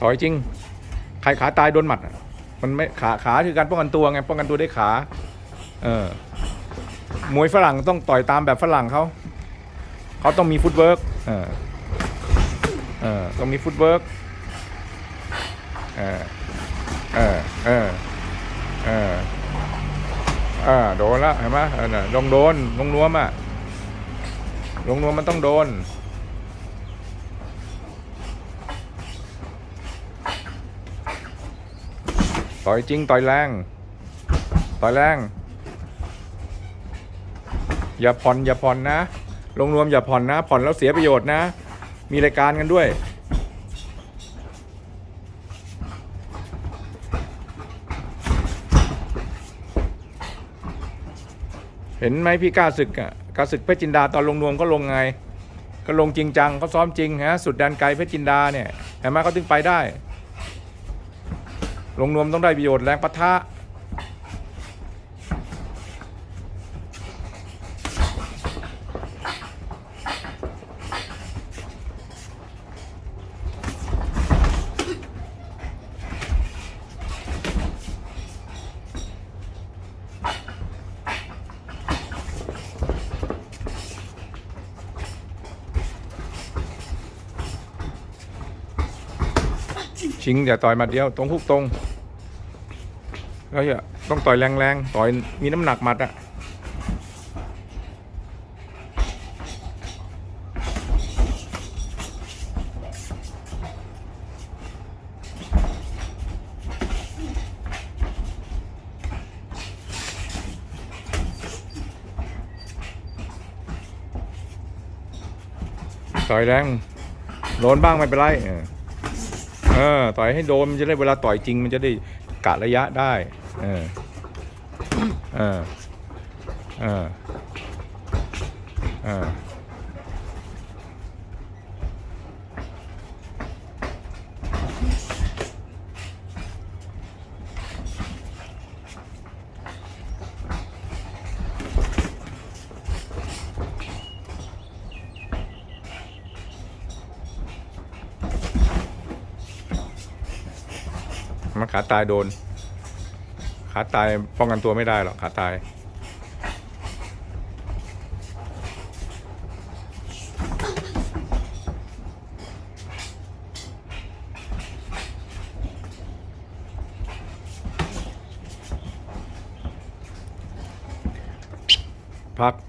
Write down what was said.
ต่อยจริง ใครขาตายโดนหมัดมันไม่ขาขาคือการป้องกันตัวไงป้องกันตัวด้วยขา เออมวยฝรั่งต้องต่อยตามแบบฝรั่งเขาเขาต้องมีฟุตเวิร์กเออเออต้องมีฟุตเวิร์กเออเออเออเออเออโดนละเห็นไหมเออน่ะลงโดนลงนวมอะลงนวมมันต้องโดน ต่อยจริงต่อยแรง ต่อยแรง อย่าผ่อนอย่าผ่อนนะลงนวมอย่าผ่อนนะ ผ่อนแล้วเสียประโยชน์นะ มีรายการกันด้วย เห็นไหมพี่กาศึกอะกาศึกเพชรจินดาตอนลงนวมก็ลงไง ก็ลงจริงจังเขาซ้อมจริงฮะสุดแดนไกลเพชรจินดาเนี่ยเห็นไหมเขาถึงไปได้ ลงนวมต้องได้ประโยชน์แรงปะทะ ชิงอย่าต่อยมัดเดียว ตรงคุกตรงแล้วอย่าต้องต่อยแรงๆ ต่อยมีน้ำหนักหมัดอะต่อยแรงโดนบ้างไม่เป็นไรเออ เออต่อยให้โดนมันจะได้เวลาต่อยจริง มันจะได้กะระยะได้ เออ เออ เออ เออ มันขาตายโดน ขาตายป้องกันตัวไม่ได้หรอกขาตาย พัก